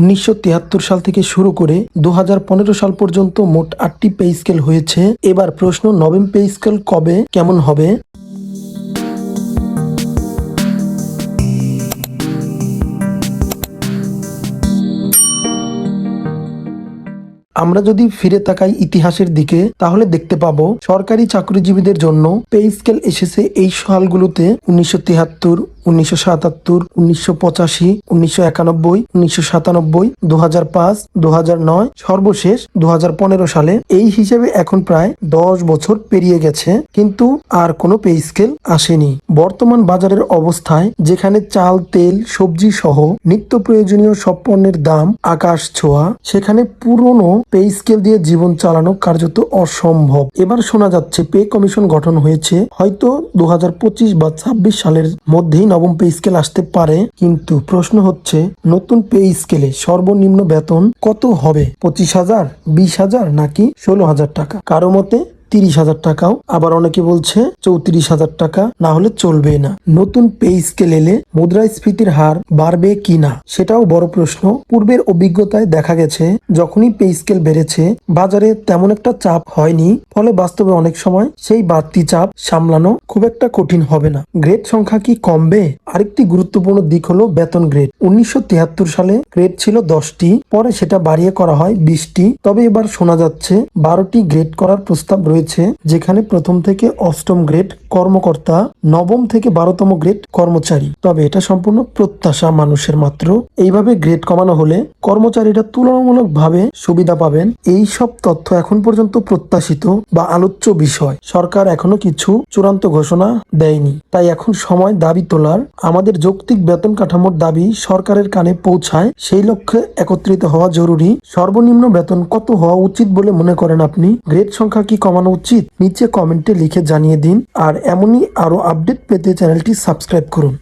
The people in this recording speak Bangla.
উনিশশো সাল থেকে শুরু করে দুহাজার পনেরো সাল পর্যন্ত মোট আটটি পে স্কেল হয়েছে। এবার প্রশ্ন, নবম পে স্কেল কবে, কেমন হবে? আমরা যদি ফিরে তাকাই ইতিহাসের দিকে, তাহলে দেখতে পাবো সরকারি চাকরিজীবীদের জন্য পে স্কেল এসেছে এই সালগুলোতে, উনিশশো তিয়াত্তর উনিশশো সাতাত্তর, উনিশশো পঁচাশি, উনিশশো একানব্বই, উনিশশো সাতানব্বই দু হাজার পাঁচ দু হাজার নয়, সর্বশেষ দু হাজার পনেরো সালে। এই হিসেবে এখন প্রায় দশ বছর পেরিয়ে গেছে, কিন্তু আর কোনো পে স্কেল আসেনি। বর্তমান বাজারের অবস্থায় যেখানে চাল, তেল, সবজি সহ নিত্য প্রয়োজনীয় সব পণ্যের দাম আকাশ ছোঁয়া, সেখানে পুরনো পে স্কেল দিয়ে জীবন চালানো কার্যত অসম্ভব। এবার শোনা যাচ্ছে পে কমিশন গঠন হয়েছে হয়তো দু হাজার পঁচিশ বা ছাব্বিশ সালের মধ্যেই নবম পে স্কেল আসতে পারে, কিন্তু প্রশ্ন হচ্ছে, নতুন পে স্কেলে সর্বনিম্ন বেতন কত হবে? পঁচিশ হাজার, বিশ হাজার নাকি ষোলো হাজার টাকা? কারও মতে তিরিশ হাজার টাকাও। আবার অনেকে বলছে চৌত্রিশ হাজার টাকা, না হলে চলবে না। নতুন পে স্কেল এলে মুদ্রাস্ফীতির হার বাড়বে কি না, সেটাও বড় প্রশ্ন। পূর্বের অভিজ্ঞতায় দেখা গেছে, যখনই পে স্কেল বেড়েছে, বাজারে তেমন একটা চাপ হয়নি। ফলে বাস্তবে অনেক সময় সেই বাড়তি চাপ সামলানো খুব একটা কঠিন হবে না। গ্রেড সংখ্যা কি কমবে? আরেকটি গুরুত্বপূর্ণ দিক হলো বেতন গ্রেড। উনিশশো তিয়াত্তর সালে গ্রেড ছিল দশটি, পরে সেটা বাড়িয়ে করা হয় বিশটি। তবে এবার শোনা যাচ্ছে বারোটি গ্রেড করার প্রস্তাব রয়েছে। যেখানে প্রথম থেকে অষ্টম গ্রেড কর্মকর্তা, নবম থেকে বারোতম গ্রেড কর্মচারী। তবে এটা সম্পূর্ণ প্রত্যাশা মানুষের মাত্র। এইভাবে গ্রেড কমানো হলে কর্মচারীরা তুলনামূলকভাবে সুবিধা পাবেন। এই সব তথ্য এখন পর্যন্ত প্রত্যাশিত বা আলোচ্য বিষয়। সরকার এখনও কিছু চূড়ান্ত ঘোষণা দেয়নি। তাই এখন সময় দাবি তোলার, আমাদের যৌক্তিক বেতন কাঠামোর দাবি সরকারের কানে পৌঁছায়, সেই লক্ষ্যে একত্রিত হওয়া জরুরি। সর্বনিম্ন বেতন কত হওয়া উচিত বলে মনে করেন আপনি? গ্রেড সংখ্যা কি কমানো উচিত। নিচে কমেন্টে লিখে জানিয়ে দিন। আর এমনই আরও আপডেট পেতে চ্যানেলটি সাবস্ক্রাইব করুন।